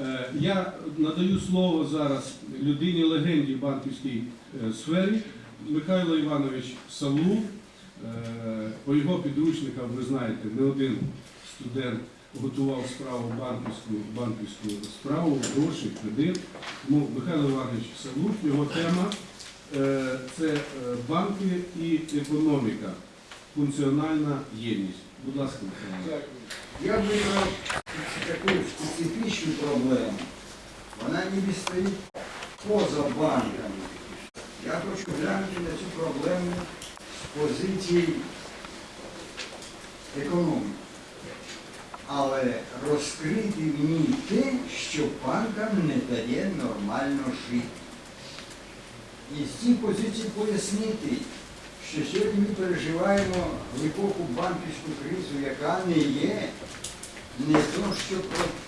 Е, Я надаю слово зараз людині легенді в банківській е, сфері Михайло Іванович Савлу. Е, По його підручникам, ви знаєте, не один студент готував справу банківську, банківську справу, гроші, кредит. Тому Михайло Іванович Савлук, його тема це банки і економіка, функціональна єдність. Будь ласка, Михайло. Я вибрав таку специфічну проблему. Вона ніби стоїть поза банками. Я хочу глянути на цю проблему з позиції економіки. Але розкрити в ній те, що банкам не дає нормально жити. І з цієї позиції пояснити, що сьогодні ми переживаємо глибоку банківську кризу, яка не є не то, що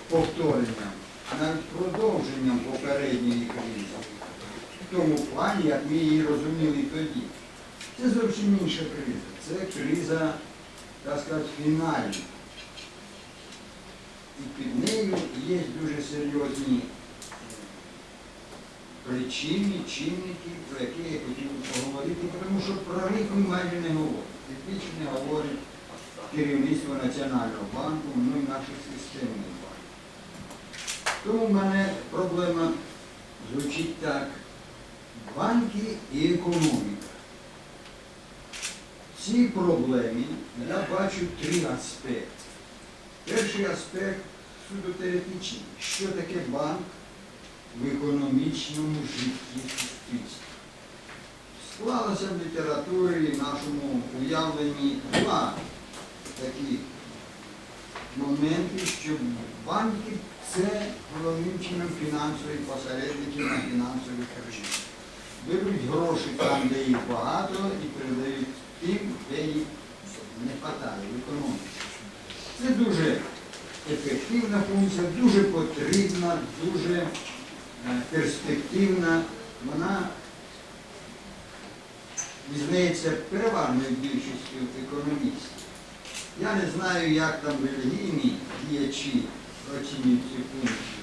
повторенням, а навіть продовженням попередньої кризи. В тому плані, як ми її розуміли тоді. Це зовсім інша криза. Це криза, так сказати, фінальна. І під нею є дуже серйозні причини, чинники, про які я хотів поговорити, тому що про них ми майже не говоримо. Більше не говорить керівництво Національного банку, ну і наших системних банків. Тому в мене проблема звучить так. Банки і економіка. В цій проблемі я бачу три аспекти. Перший аспект судотеоретичний. Що таке банк в економічному житті суспільства? Склалося в літературі в нашому уявленні два такі моменти, що банки це головним чином фінансові посередники на фінансових ринках. Беруть гроші там, де їх багато, і передають тим, де їх не вистачає в економіці. Це дуже ефективна функція, дуже потрібна, дуже перспективна. Вона візнається переважною більшістю економістів. Я не знаю, як там релігійні діячі оцінюють цю функцію,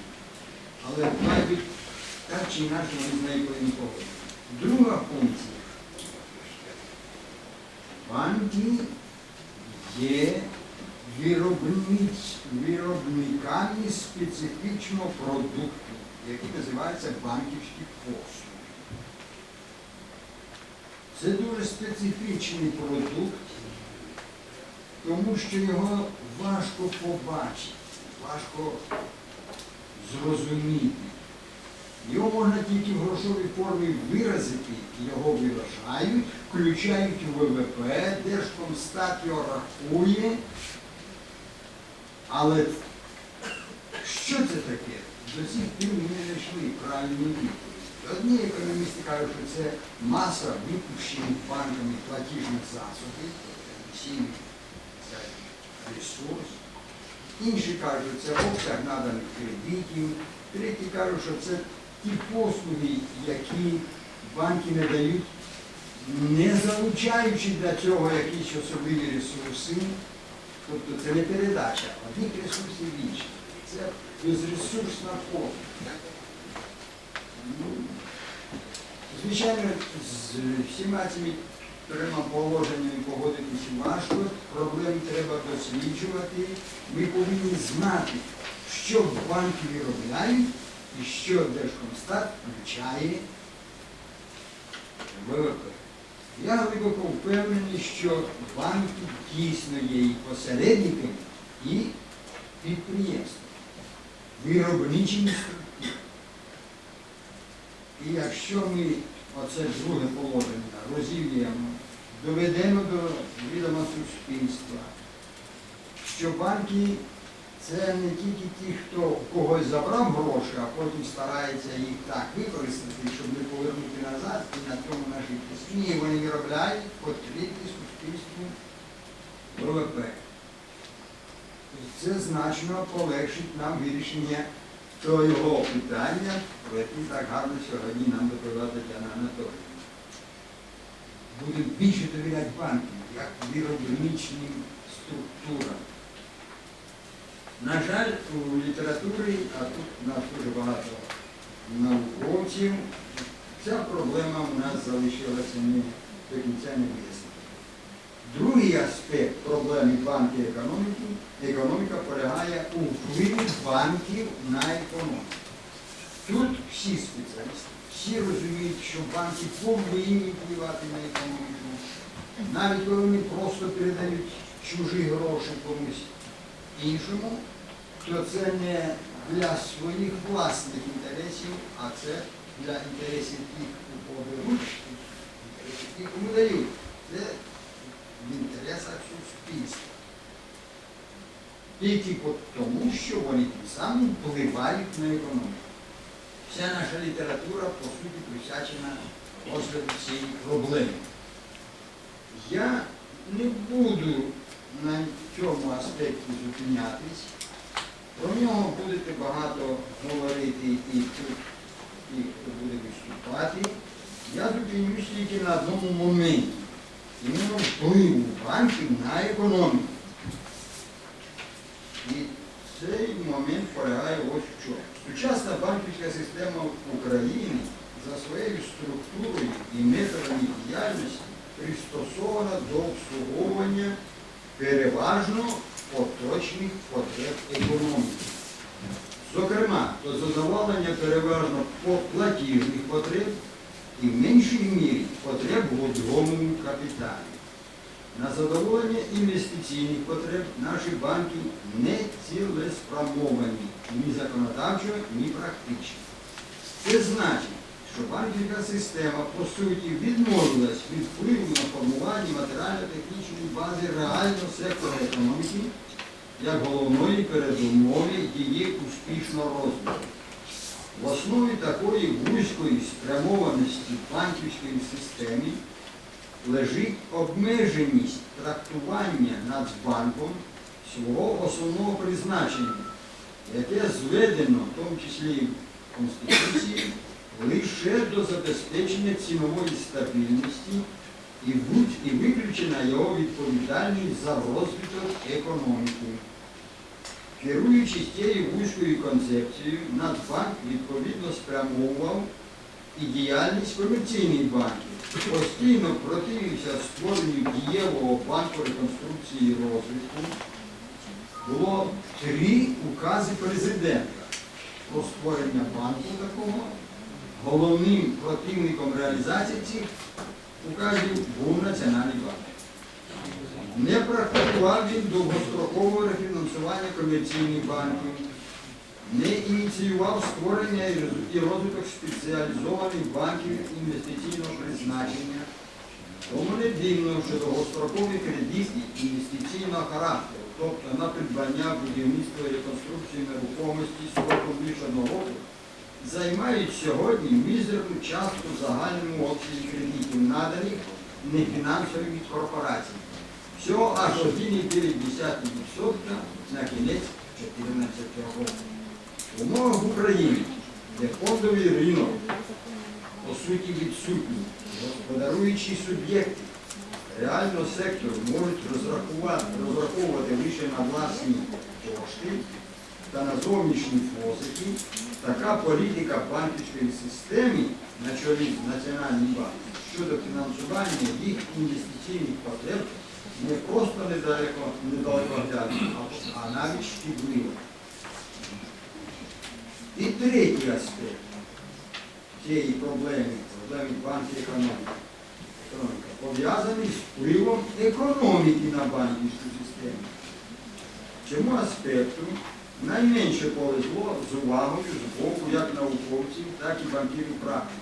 але мабуть, так чи інакше вони з нею повинні. Друга функція. Банки є виробниками специфічного продукту, який називається банківські послуги. Це дуже специфічний продукт, тому що його важко побачити, важко зрозуміти. Його можна тільки в грошовій формі виразити, його виражають, включають у ВВП, Держкомстат його рахує. Але що це таке? До цих пір ми не знайшли правильної відповіді. Одні економісти кажуть, що це маса випущених банками платіжних засобів, емісійний ресурс. Інші кажуть, що це обсяг наданих кредитів. Треті кажуть, що це ті послуги, які банки не дають, не залучаючи для цього якісь особливі ресурси. Тобто це не передача одних ресурсів інші. Це безресурсна послуга. Ну, Звичайно, з всіма цими трьома положеннями погодитися важко, проблем треба досліджувати. Ми повинні знати, що банки виробляють і що Держкомстат включає ВВП. Я глибоко впевнений, що банки дійсно є і посередниками, і підприємствами, структурами. І якщо ми оце друге положення розів'ємо, доведемо до відома суспільства, що банки це не тільки ті, хто когось забрав гроші, а потім старається їх так використати, щоб не повернути назад і на цьому нажитись. Ні, вони виробляють потрібні суспільству ВВП. Це значно полегшить нам вирішення того питання, про яке так гарно сьогодні нам доповіла Тетяна Анатолійовна. Будемо більше довіряти банкам, як виробничним структурам. На жаль, у літературі, а тут у нас дуже багато науковців, ця проблема у нас залишилася не до кінця не вияснена. Другий аспект проблеми банків економіки, економіка полягає у впливі банків на економіку. Тут всі спеціалісти, всі розуміють, що банки повинні впливати на економіку, навіть коли вони просто передають чужі гроші комусь іншому, то це не для своїх власних інтересів, а це для інтересів тих, кого беруть, і кому дають. В інтересах суспільства. Тільки тому, що вони тим самим впливають на економіку. Вся наша література, по суті, присвячена розгляду цієї проблеми. Я не буду на цьому аспекті зупинятись. Про нього будете багато говорити і тут, і хто буде виступати. Я зупинюсь тільки на одному моменті. Іменно впливу банків на економіку. І цей момент полягає ось в чому. Сучасна банківська система України за своєю структурою і методами діяльності пристосована до обслуговування переважно поточних потреб економіки. Зокрема, до задоволення переважно платіжних потреб і в меншій мірі потреб в годовому капіталі. На задоволення інвестиційних потреб наші банки не цілеспрямовані ні законодавчо, ні практично. Це значить, що банківська система по суті відмовилась від впливу на формування матеріально-технічної бази реального сектора економіки як головної передумови її успішного розвитку. В основі такої вузької спрямованості банківської системи лежить обмеженість трактування Нацбанком свого основного призначення, яке зведено, в тому числі в Конституції, лише до забезпечення цінової стабільності і і виключена його відповідальність за розвиток економіки. Керуючись тією вузькою концепцією, Нацбанк відповідно спрямовував і діяльність комерційних банків, постійно противився створенню дієвого банку реконструкції і розвитку. Було три укази президента про створення банку такого. Головним противником реалізації цих указів був Національний банк. Не практикував він довгострокового рефінансування комерційних банків, не ініціював створення і розвиток спеціалізованих банків інвестиційного призначення. Тому не дивно, що довгострокові кредити інвестиційного характеру, тобто на придбання, будівництво і реконструкцію нерухомості строком більше одного року, займають сьогодні мізерну частку загальному обсязі кредитів, наданих нефінансовими корпораціями. Всього аж 1,9% на кінець 2014 року. В умовах України, де фондовий ринок, по суті, відсутній, господаруючі суб'єкти реального сектору можуть розраховувати лише на власні кошти та на зовнішні позики, така політика банківської системи на чолі з Національним банком щодо фінансування їх інвестиційних потреб не просто недалеко, недалеко а, навіть шкідливо. І третій аспект цієї проблеми, проблеми банків економіки, пов'язаний з впливом економіки на банківську систему. Цьому аспекту найменше повезло з увагою з боку як науковців, так і банкірів практики.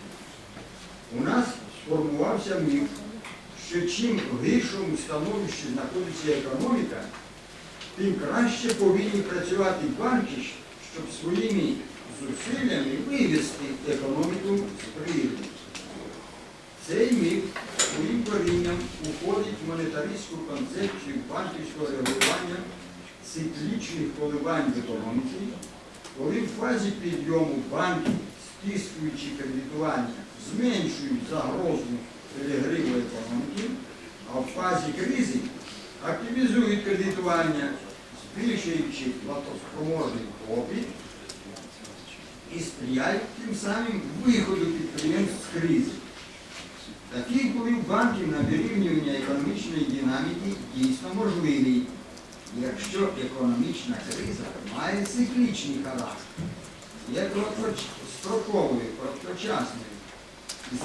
У нас сформувався міф, що чим в гіршому становищі знаходиться економіка, тим краще повинні працювати банки, щоб своїми зусиллями вивести економіку з прірви. Цей міф своїм корінням уходить в монетаристську концепцію банківського регулювання циклічних коливань в економіці, коли в фазі підйому банки, стискуючи кредитування, зменшують загрозу перегриву економіки, а в фазі кризи активізують кредитування, збільшуючи платоспроможний попит і сприяють тим самим виходу підприємств з кризи. Такий вплив банків на вирівнювання економічної динаміки дійсно можливий, якщо економічна криза має циклічний характер, є короткостроковою, короткочасною і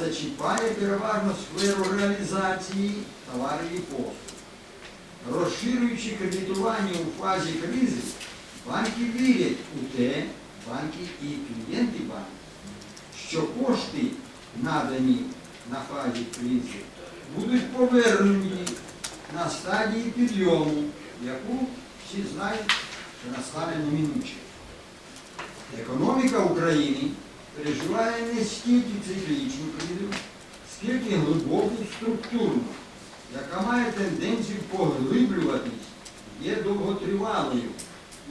зачіпає переважно сферу реалізації товарів і послуг. Розширюючи кредитування у фазі кризи, банки вірять у те, банки і клієнти банків, що кошти, надані на фазі кризи, будуть повернені на стадії підйому, яку всі знають, що настане неминуче. Економіка України переживає не стільки циклічну кризу, скільки глибоку структурну, яка має тенденцію поглиблюватись, є довготривалою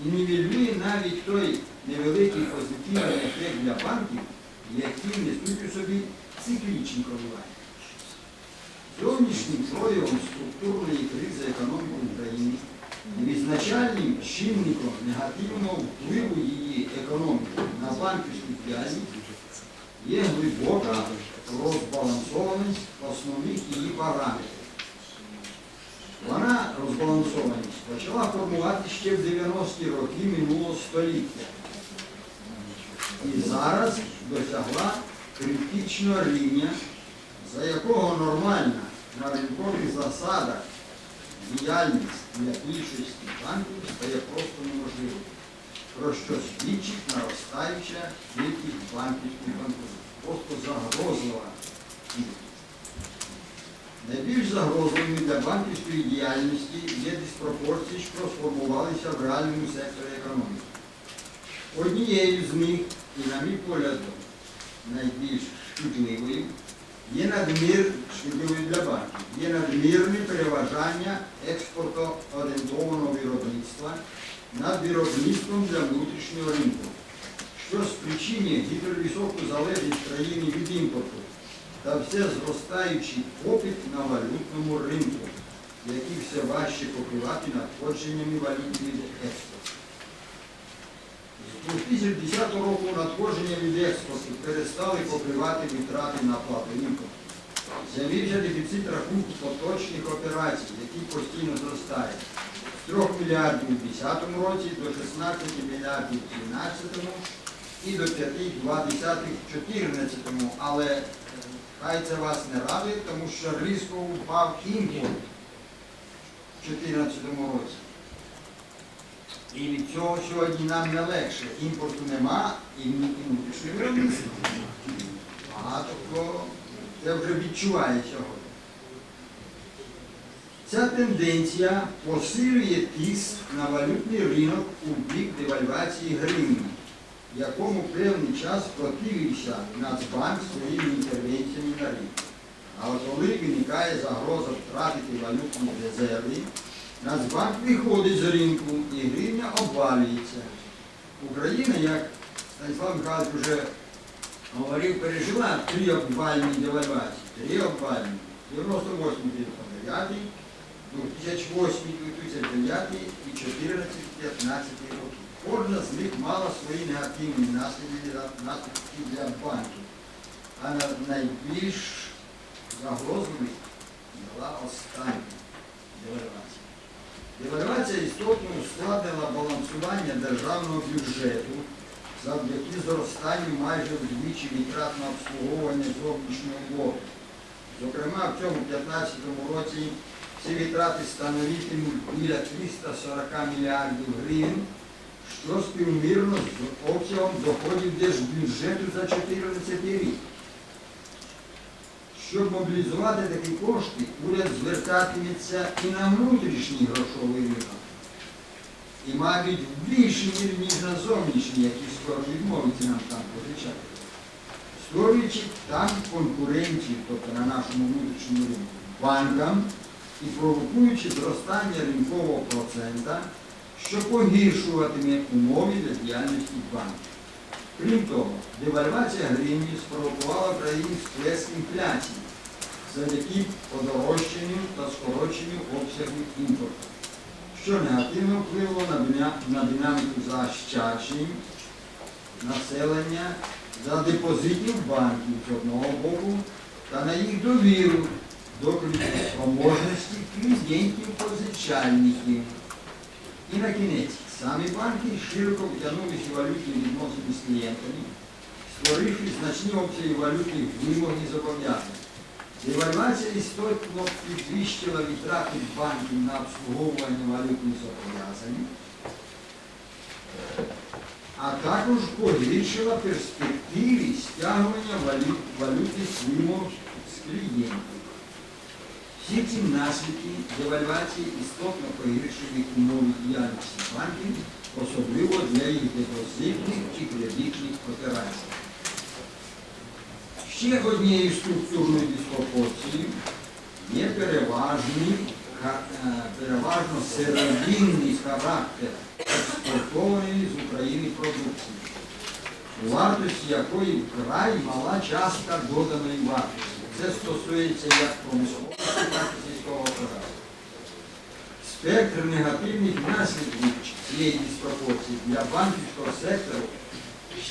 і нівелює навіть той невеликий позитивний ефект для банків, які несуть у собі циклічні коливання. Зовнішнім проявом структурної кризи економіки України визначальним чинником негативного впливу її економіки на банківську діяльність є глибока розбалансованість основних її параметрів. Вона розбалансованість почала формувати ще в 90-ті роки минулого століття і зараз досягла критичного рівня, за якого нормальна на ринкових засадах діяльність для більшості банків стає просто неможливою, про що свідчить наростаюча кількість банківських банкрутів. Просто загрозлива. Найбільш загрозливими для банківської діяльності є диспропорції, що сформувалися в реальному секторі економіки. Однією з них, і на мій погляд, найбільш шкідливою, є надмір для банків, є надмірне переважання експортоорієнтованого виробництва над виробництвом для внутрішнього ринку, що спричинює гіпервисоку залежність країни від імпорту та все зростаючий попит на валютному ринку, який все важче покривати надходженнями валют від експорту. З 2010 року надходження від експорту перестали покривати витрати на імпорту. З'явився дефіцит рахунку поточних операцій, який постійно зростає з 3 мільярдів у 2010 році до 16 мільярдів у 2017 і до 5,2 в 2014. Але е, хай це вас не радує, тому що різко впав імпорт у 2014 році. І від цього сьогодні нам не легше. Імпорту нема і внутрішньої виробництва. Багато хто це вже відчуває сьогодні. Ця тенденція посилює тиск на валютний ринок у бік девальвації гривні, якому певний час противився Нацбанк своїми інтервенціями на ринку. А от коли виникає загроза втратити валютні резерви, Нацбанк виходить з ринку і гривня обвалюється. Україна, як Станіслав Михайлович вже говорив, пережила три обвальні девальвації. Три обвальні. 98 9 2008 2009 і 14 15 роки. Кожна з них мала свої негативні наслідки для банків. А найбільш загрозливий була остання девальвація. Девальвація істотно ускладнила балансування державного бюджету завдяки зростанню майже вдвічі витрат на обслуговування зовнішнього боргу. Зокрема, в цьому 2015 році ці витрати становитимуть біля 340 мільярдів гривень, що співмірно з обсягом доходів держбюджету за 2014 рік. Щоб мобілізувати такі кошти, уряд звертатиметься і на внутрішній грошовий ринок. І, мабуть, в більшій мірі, ніж на зовнішній, який скоро відмовиться нам там позичати. Створюючи там конкуренцію, тобто на нашому внутрішньому ринку, банкам і провокуючи зростання ринкового процента, що погіршуватиме умови для діяльності банків. Крім того, девальвація гривні спровокувала в країні сплеск інфляції завдяки подорожчанню та скороченню обсягів імпорту, що негативно дина- на динаміку заощаджень населення за депозитів банків з одного боку та на їх довіру до кредитоспроможності клієнтів позичальників. І на кінець, самі банки широко втягнулися у валютні відносини з клієнтами, створивши значні обсяги валютних вимог і зобов'язань. Девальвація істотно підвищила витрати банків на обслуговування валютних зобов'язань, а також погіршила перспективи стягування валют, валютних вимог з клієнтів. Всі ці наслідки девальвації істотно погіршили умови діяльності банків, особливо для їх депозитних і кредитних операцій. Ще однією структурною диспропорцією є переважний, е, переважно сировинний характер експортованої з України продукції, вартості якої вкрай мала частка доданої вартості. Це стосується як промисловості, так і сільського господарства. Спектр негативних наслідків цієї диспропорції для банківського сектору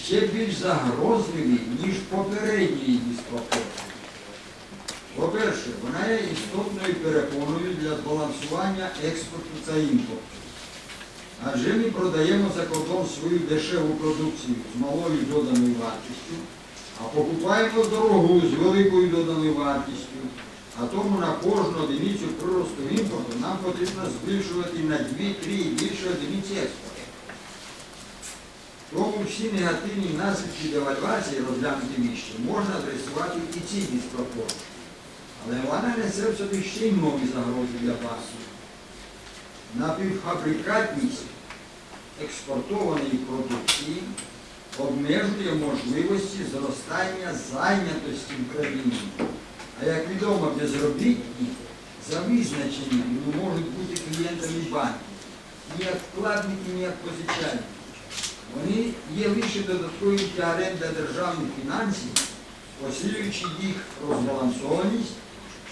ще більш загрозливі, ніж попередньої диспропорції. По-перше, вона є істотною перепоною для збалансування експорту та імпорту. Адже ми продаємо за кордон свою дешеву продукцію з малою доданою вартістю, а покупаємо дорогу з великою доданою вартістю. А тому на кожну одиницю приросту імпорту нам потрібно збільшувати на 2-3 і більше одиниці експорту. Тому всі негативні наслідки девальвації, розглянуті вище, можна адресувати і ці диспропорції. Але вона несе в собі ще й нові загрози для банків. Напівфабрикатність експортованої продукції обмежує можливості зростання зайнятості в країні. А як відомо, безробітні за визначенням не можуть бути клієнтами банків, ні як вкладники, ні як позичальники. Вони є лише тягарем для державних фінансів, посилюючи їх розбалансованість,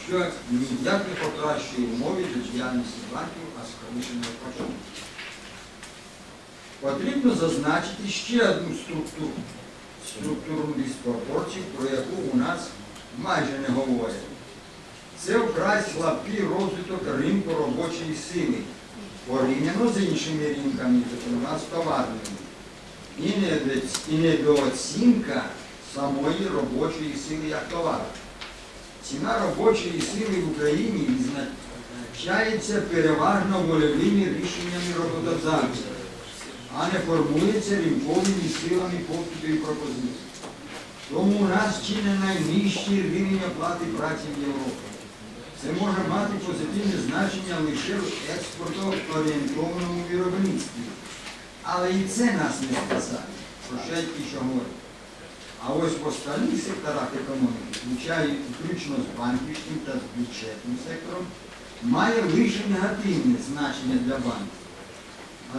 що ніяк не покращує умови до діяльності банків, а скоріше навпаки. Потрібно зазначити ще одну структуру, структурну диспропорцію, про яку у нас майже не говорять. Це вкрай слабкий розвиток ринку робочої сили, порівняно з іншими ринками, зокрема з товарними і недооцінка самої робочої сили як товару. Ціна робочої сили в Україні відзначається переважно вольовими рішеннями роботодавців, а не формується ринковими силами попиту і пропозицій. Тому у нас чи не найнижчий рівень оплати праці в Європі. Це може мати позитивне значення лише в експортоорієнтованому виробництві. Але і це нас не спасає, про тільки що говорю. А ось в остальних секторах економіки, включно з банківським та з бюджетним сектором, має лише негативне значення для банків.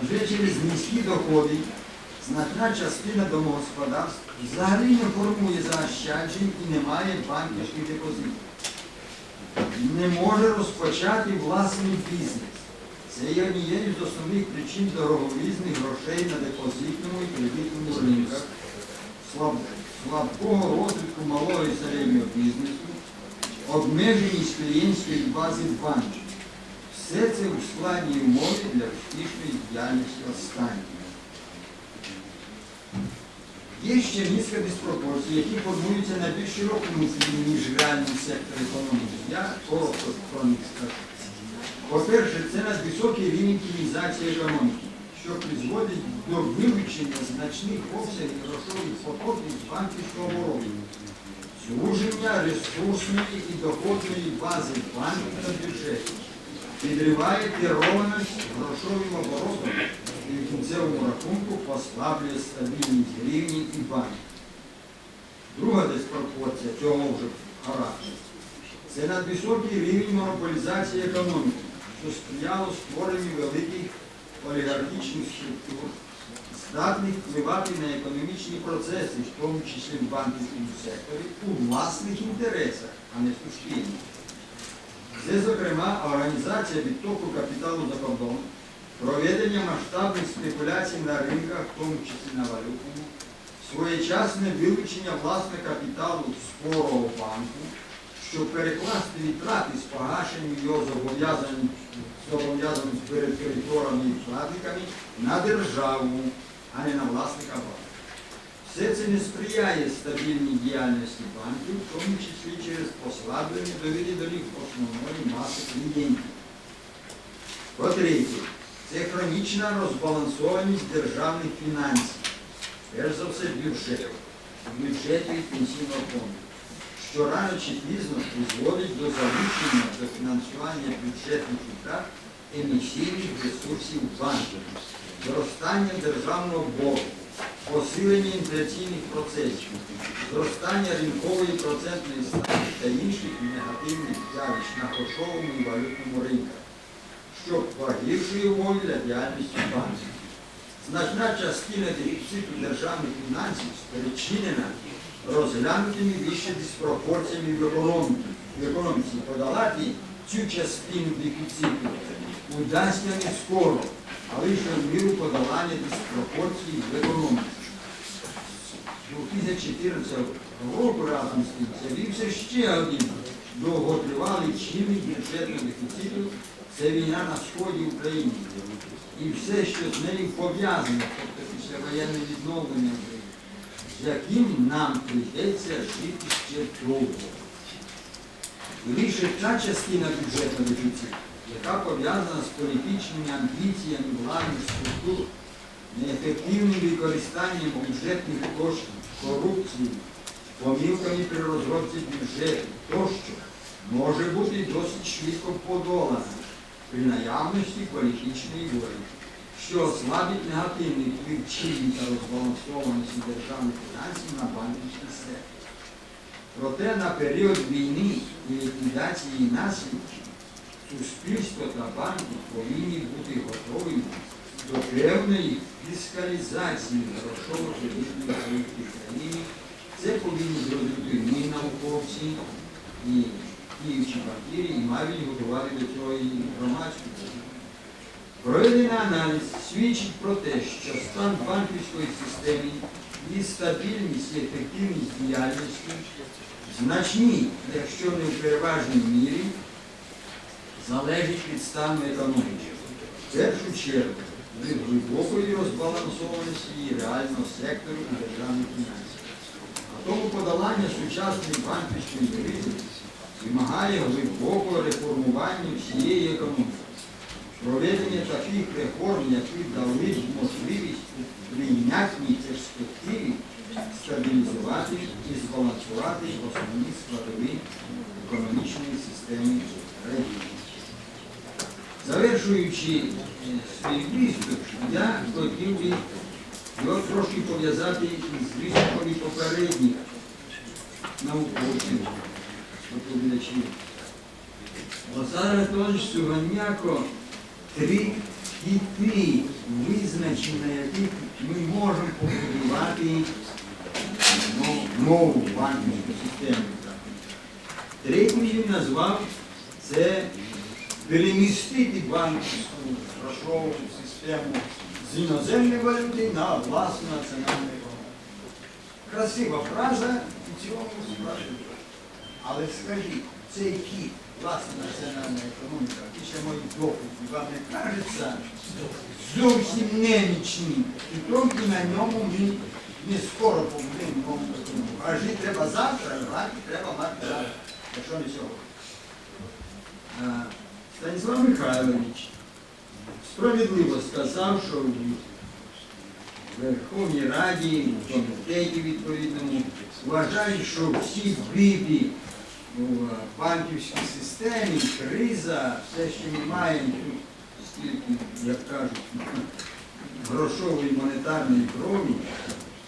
Адже через низькі доходи значна частина домогосподарств взагалі не формує заощаджень і не має банківських депозитів. Не може розпочати власний бізнес. Це є однією з основних причин дороговізних грошей на депозитному і кредитному ринках, слаб- слабкого розвитку малого і середнього бізнесу, обмеженість клієнтської бази банків. Все це ускладнює умови для успішної діяльності останніх. Є ще низка диспропорцій, які формуються на більш широкому тлі, ніж реальний сектор економіки. Я коротко про них скажу. По-перше, це надвисокий рівень тінізації економіки, що призводить до вилучення значних обсягів грошових потоків з банківського обороту, звуження ресурсної і доходної бази банків та бюджетів, підриває керованість грошовим оборотом і в кінцевому рахунку послаблює стабільність гривні і банків. Друга диспропорція цього вже характеру. Це надвисокий рівень монополізації економіки, що сприяло створенню великих олігархічних структур, здатних впливати на економічні процеси, в тому числі в банківському секторі, у власних інтересах, а не суспільних. Це, зокрема, організація відтоку капіталу за кордон, проведення масштабних спекуляцій на ринках, в тому числі на валютному, своєчасне вилучення власного капіталу спорого банку, щоб перекласти витрати з погашенням його зобов'язань зобов'язань перед кредиторами і вкладниками на державу, а не на власника банку. Все це не сприяє стабільній діяльності банків, в тому числі через послаблення довіри до них основної маси клієнтів. По-третє, це хронічна розбалансованість державних фінансів, перш за все бюджету, бюджету і пенсійного фонду, що рано чи пізно призводить до залучення до фінансування бюджетних витрат емісійних ресурсів банків, зростання державного боргу, посилення інфляційних процесів, зростання ринкової процентної ставки та інших негативних явищ на грошовому і валютному ринках, що погіршує умови для діяльності банків. Значна частина дефіциту державних фінансів спричинена розглянутими вище диспропорціями в економіці. В економіці подолати цю частину дефіциту удасться не скоро, але в міру подолання диспропорцій в економіці. З 2014 року разом з тим з'явився ще один довготривалий чинник бюджетного дефіциту це війна на сході України. І все, що з нею пов'язане, тобто післявоєнне відновлення з яким нам прийдеться жити ще довго. Лише та частина бюджетного дефіциту, яка пов'язана з політичними амбіціями владних структур, неефективним використанням бюджетних коштів, корупцією, помилками при розробці бюджету тощо, може бути досить швидко подолана при наявності політичної волі, що ослабить негативний вплив чинника розбалансованості державних фінансів на банківський сектор. Проте на період війни і ліквідації наслідків суспільство та банки повинні бути готові до певної фіскалізації грошово-кредитної політики країни. Це повинні зробити ми, науковці, і діючі банкіри, і мають готувати до цього і громадську. Проведений аналіз свідчить про те, що стан банківської системи, її стабільність і ефективність діяльності значні, якщо не в переважній мірі, залежить від стану економіки. В першу чергу від глибокої розбалансованості її реального сектору і державних фінансів. А тому подолання сучасної банківської кризи вимагає глибокого реформування всієї економіки. Проведення таких реформ, які дали можливість прийнятній перспективі стабілізувати і збалансувати основні складові економічної системи країни. Завершуючи свій виступ, я хотів би його трошки пов'язати із виступами попередніх науковців, доповідачів. Олександр Анатолійович Суганяко три хіти, визначення яких ми можемо побудувати нову банківську систему. Третій він назвав це перемістити банківську грошову систему з іноземної валюти на власну національну економіку. Красива фраза і цілому справді. Але скажіть, цей хід, власна національна економіка, після моїх доповідей, вам не кажеться зовсім немічним. І тільки на ньому ми не скоро нову. А жити треба завтра, грати треба мати завтра, якщо не сьогодні. Станіслав Михайлович справедливо сказав, що в Верховній Раді, в комітеті відповідному вважають, що всі біди у банківській системі, криза, все, що ми маємо стільки, як кажуть, грошової монетарної крові,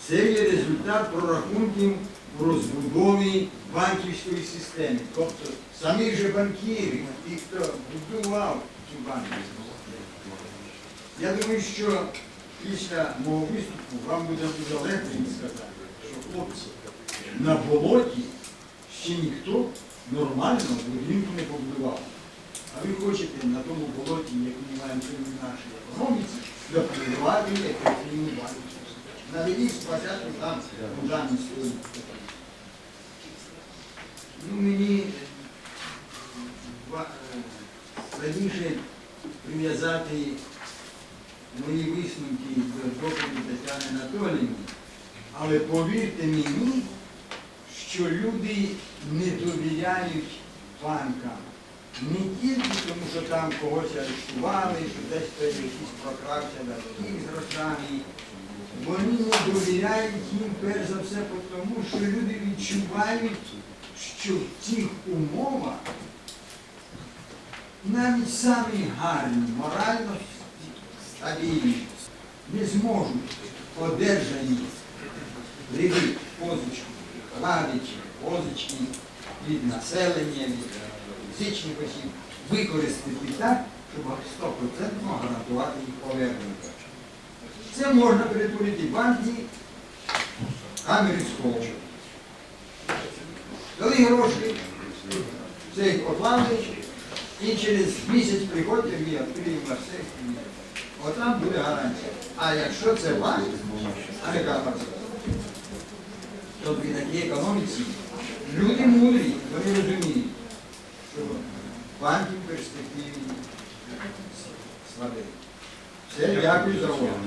це є результат прорахунків у розбудові банківської системи. Тобто самих же банкірів, ті, хто будував цю банківську систему. Я думаю, що після мого виступу вам буде дуже легко сказати, що хлопці на болоті ще ніхто нормально будинку не побудував. А ви хочете на тому болоті, як ми маємо в нашій економіці, допливати ефективну банку. Наведіть спочатку там фундамент стоїть. Ну, мені ва- е, прив'язати мої висновки до доповіді Тетяни Анатоліївни, але повірте мені, що люди не довіряють банкам. Не тільки тому, що там когось арештували, що десь хтось якийсь прокрався на таких з грошами. Вони не довіряють їм перш за все тому, що люди відчувають, що в цих умовах навіть самі гарні, морально стабільні, не зможуть одержані кредит, позички, вкладичі, позички від населення, від фізичних осіб використати так, щоб 100% гарантувати їх повернення. Це можна перетворити в банки камери схову. Дали гроші, цей поклали, і через місяць приходьте, ми відкриємо все. Отам буде гарантія. А якщо це банк, а не камера, то при такій економіці люди мудрі, вони розуміють, що банки в перспективі слабі. Все, дякую за увагу.